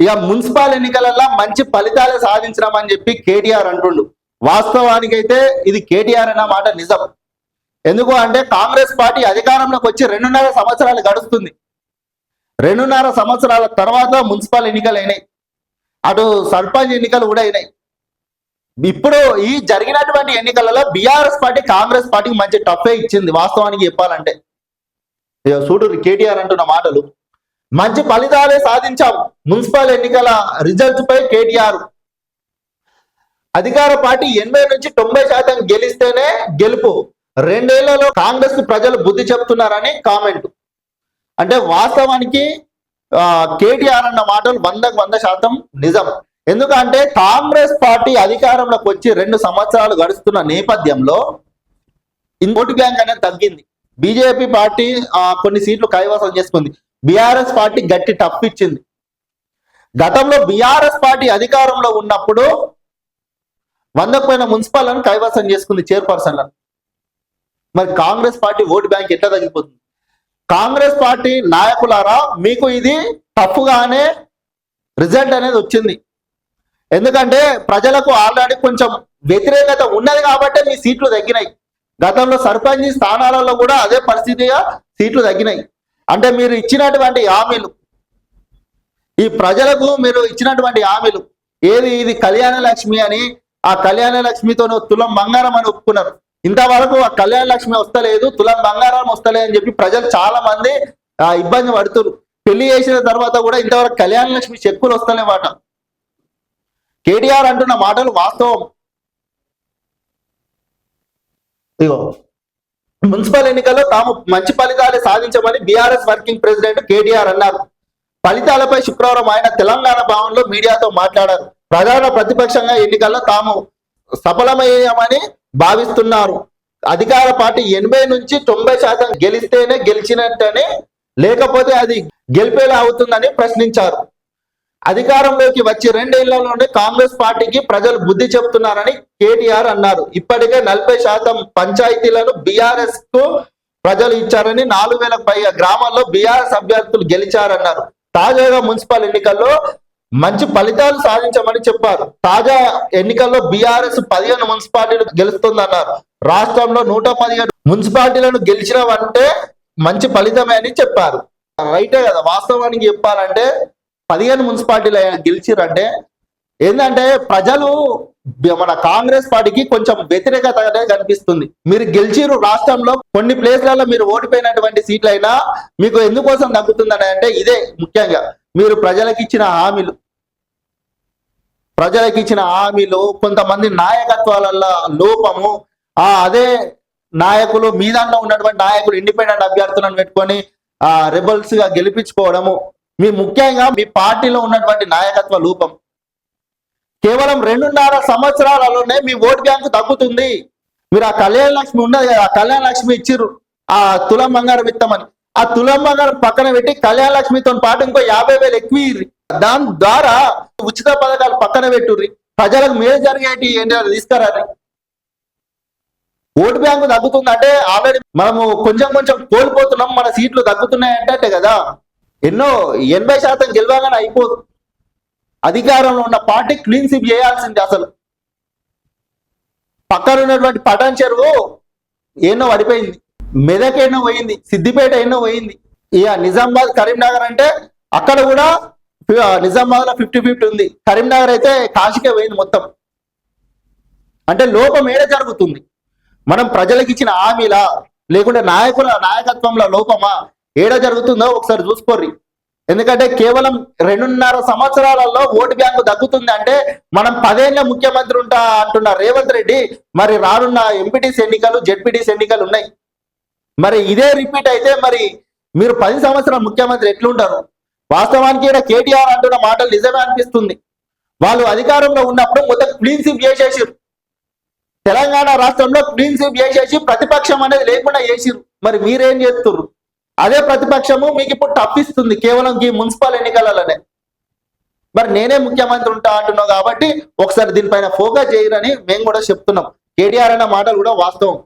ఇక మున్సిపల్ ఎన్నికలలో మంచి ఫలితాలే సాధించినామని చెప్పి కేటీఆర్ అంటుండు. వాస్తవానికైతే ఇది కేటీఆర్ అన్న మాట నిజం. ఎందుకు అంటే కాంగ్రెస్ పార్టీ అధికారంలోకి వచ్చి రెండున్నర సంవత్సరాలు గడుస్తుంది. రెండున్నర సంవత్సరాల తర్వాత మున్సిపల్ ఎన్నికలు అయినాయి. అటు సర్పంచ్ ఎన్నికలు కూడా అయినాయి. ఇప్పుడు ఈ జరిగినటువంటి ఎన్నికలలో బీఆర్ఎస్ పార్టీ కాంగ్రెస్ పార్టీకి మంచి టఫే ఇచ్చింది వాస్తవానికి చెప్పాలంటే. ఇక చూడు కేటీఆర్ అంటున్న మాటలు. మంచి ఫలితాలే సాధించాం. మున్సిపల్ ఎన్నికల రిజల్ట్ పై కేటీఆర్. అధికార పార్టీ ఎనభై నుంచి తొంభై శాతం గెలిస్తేనే గెలుపు. రెండేళ్ళలో కాంగ్రెస్కు ప్రజలు బుద్ధి చెప్తున్నారని కామెంట్. అంటే వాస్తవానికి కేటీఆర్ అన్న మాటలు వందకు వంద శాతం నిజం. ఎందుకంటే కాంగ్రెస్ పార్టీ అధికారంలోకి వచ్చి రెండు సంవత్సరాలు గడుస్తున్న నేపథ్యంలో ఓటు బ్యాంక్ అనేది తగ్గింది. బీజేపీ పార్టీ కొన్ని సీట్లు కైవసం చేసుకుంది. బీఆర్ఎస్ పార్టీ గట్టి టఫ్ ఇచ్చింది. గతంలో బీఆర్ఎస్ పార్టీ అధికారంలో ఉన్నప్పుడు వందకు పైన మున్సిపాలను కైవసం చేసుకుంది చైర్పర్సన్లను. మరి కాంగ్రెస్ పార్టీ ఓటు బ్యాంక్ ఎట్లా తగ్గిపోతుంది? కాంగ్రెస్ పార్టీ నాయకులారా మీకు ఇది తప్పుగానే రిజల్ట్ అనేది వచ్చింది. ఎందుకంటే ప్రజలకు ఆల్రెడీ కొంచెం వ్యతిరేకత ఉన్నది కాబట్టి మీ సీట్లు తగ్గినాయి. గతంలో సర్పంచ్ స్థానాలలో కూడా అదే పరిస్థితిగా సీట్లు తగ్గినాయి. అంటే మీరు ఇచ్చినటువంటి హామీలు. ఈ ప్రజలకు మీరు ఇచ్చినటువంటి హామీలు. ఏది ఇది కళ్యాణ లక్ష్మి అని ఆ కళ్యాణ లక్ష్మితో తులం బంగారం అని ఒప్పుకున్నారు. ఇంతవరకు ఆ కళ్యాణ లక్ష్మి వస్తలేదు తులం బంగారం వస్తలేదు అని చెప్పి ప్రజలు చాలా మంది ఆ ఇబ్బంది పడుతున్నారు పెళ్ళి చేసిన తర్వాత కూడా ఇంతవరకు కళ్యాణ లక్ష్మి చెక్కులు వస్తలేమాట కేటీఆర్ అంటున్న మాటలు వాస్తవం. ఇగో మున్సిపల్ ఎన్నికల్లో తాము మంచి ఫలితాలే సాధించమని బీఆర్ఎస్ వర్కింగ్ ప్రెసిడెంట్ కేటీఆర్ అన్నారు. ఫలితాలపై శుక్రవారం ఆయన తెలంగాణ భవన్లో మీడియాతో మాట్లాడారు. ప్రధాన ప్రతిపక్షంగా ఎన్నికల్లో తాము సఫలమయ్యామని భావిస్తున్నారు. అధికార పార్టీ ఎనభై నుంచి తొంభై శాతం గెలిస్తేనే గెలిచినట్టని లేకపోతే అది గెలిపేలా అవుతుందని ప్రశ్నించారు. అధికారంలోకి వచ్చి రెండేళ్ళలోనే కాంగ్రెస్ పార్టీకి ప్రజలు బుద్ధి చెప్తున్నారని కేటీఆర్ అన్నారు. ఇప్పటికే నలభై శాతం పంచాయతీలను బీఆర్ఎస్కు ప్రజలు ఇచ్చారని నాలుగు వేలకు పైగా గ్రామాల్లో బీఆర్ఎస్ అభ్యర్థులు గెలిచారన్నారు. తాజాగా మున్సిపల్ ఎన్నికల్లో మంచి ఫలితాలు సాధించమని చెప్పారు. తాజా ఎన్నికల్లో బీఆర్ఎస్ పదిహేను మున్సిపాలిటీలు గెలుస్తుందన్నారు. రాష్ట్రంలో నూట పదిహేను మున్సిపాలిటీలను గెలిచినవంటే మంచి ఫలితమే అని చెప్పారు. రైటే కదా వాస్తవానికి చెప్పాలంటే పదిహేను మున్సిపాలిటీలు గెలిచిరంటే ఏంటంటే ప్రజలు మన కాంగ్రెస్ పార్టీకి కొంచెం వ్యతిరేకత కనిపిస్తుంది. మీరు గెలిచిరు రాష్ట్రంలో కొన్ని ప్లేస్లలో మీరు ఓడిపోయినటువంటి సీట్లు అయినా మీకు ఎందుకోసం తగ్గుతుందని అంటే ఇదే ముఖ్యంగా. మీరు ప్రజలకు ఇచ్చిన హామీలు ప్రజలకు ఇచ్చిన హామీలు కొంతమంది నాయకత్వాలలో లోపము ఆ అదే నాయకులు మీ దాంట్లో ఉన్నటువంటి నాయకులు ఇండిపెండెంట్ అభ్యర్థులను పెట్టుకొని ఆ రెబల్స్గా గెలిపించుకోవడము మీ ముఖ్యంగా మీ పార్టీలో ఉన్నటువంటి నాయకత్వ లోపం కేవలం రెండున్నర సంవత్సరాలలోనే మీ ఓటు బ్యాంకు తగ్గుతుంది. మీరు ఆ కళ్యాణ లక్ష్మి ఉన్నది కదా ఆ కళ్యాణ లక్ష్మి ఇచ్చిర్రు. ఆ తులం బంగారం ఇస్తామని ఆ తులం బంగారం పక్కన పెట్టి కళ్యాణ లక్ష్మితో పాటు ఇంకో యాభై వేలు ఎక్కువ ఇర్రి. దాని ద్వారా ఉచిత పథకాలు పక్కన పెట్టుర్రి. ప్రజలకు మేలు జరిగేటి ఏంటో తీసుకురారి ఓటు బ్యాంకు తగ్గుతుంది అంటే ఆల్రెడీ మనము కొంచెం కొంచెం కోల్పోతున్నాం మన సీట్లు తగ్గుతున్నాయి అంటే కదా. ఎన్నో ఎనభై శాతం గెలవగానే అయిపోదు. అధికారంలో ఉన్న పార్టీ క్లీన్ స్వీప్ చేయాల్సింది అసలు. పక్కన ఉన్నటువంటి పటాన్ చెరువు ఎన్నో పడిపోయింది. మెదక్ ఎన్నో పోయింది సిద్దిపేట ఎన్నో పోయింది. ఇక నిజామాబాద్ కరీంనగర్ అంటే అక్కడ కూడా నిజామాబాద్లో ఫిఫ్టీ ఫిఫ్టీ ఉంది. కరీంనగర్ అయితే కాశీకే పోయింది మొత్తం. అంటే లోపం ఏడ జరుగుతుంది? మనం ప్రజలకు ఇచ్చిన హామీలా? లేకుంటే నాయకుల నాయకత్వంలో లోపమా? ఏడ జరుగుతుందో ఒకసారి చూసుకోర్రి. ఎందుకంటే కేవలం రెండున్నర సంవత్సరాలలో ఓటు బ్యాంకు తగ్గుతుంది అంటే మనం పదేళ్ళ ముఖ్యమంత్రి ఉంటా అంటున్న రేవంత్ రెడ్డి మరి రానున్న ఎంపీటీసీ ఎన్నికలు జెడ్పీటీసీ ఎన్నికలు ఉన్నాయి. మరి ఇదే రిపీట్ అయితే మరి మీరు పది సంవత్సరాల ముఖ్యమంత్రి ఎట్లుంటారు? వాస్తవానికి ఈయన కేటీఆర్ అంటున్న మాటలు నిజమే అనిపిస్తుంది. వాళ్ళు అధికారంలో ఉన్నప్పుడు మొత్తం క్లీన్ స్వీప్ చేసేసారు తెలంగాణ రాష్ట్రంలో క్లీన్ స్వీప్ చేసేసి ప్రతిపక్షం అనేది లేకుండా చేసిరు మరి మీరేం చేస్తున్నారు అదే ప్రతిపక్షము మీకు ఇప్పుడు తప్పిస్తుంది కేవలం ఈ మున్సిపల్ ఎన్నికలలోనే. మరి నేనే ముఖ్యమంత్రి ఉంటా అంటున్నావు కాబట్టి ఒకసారి దీనిపైన ఫోకస్ చేయరని మేము కూడా చెప్తున్నాం. కేటీఆర్ అన్న మాటలు కూడా వాస్తవం.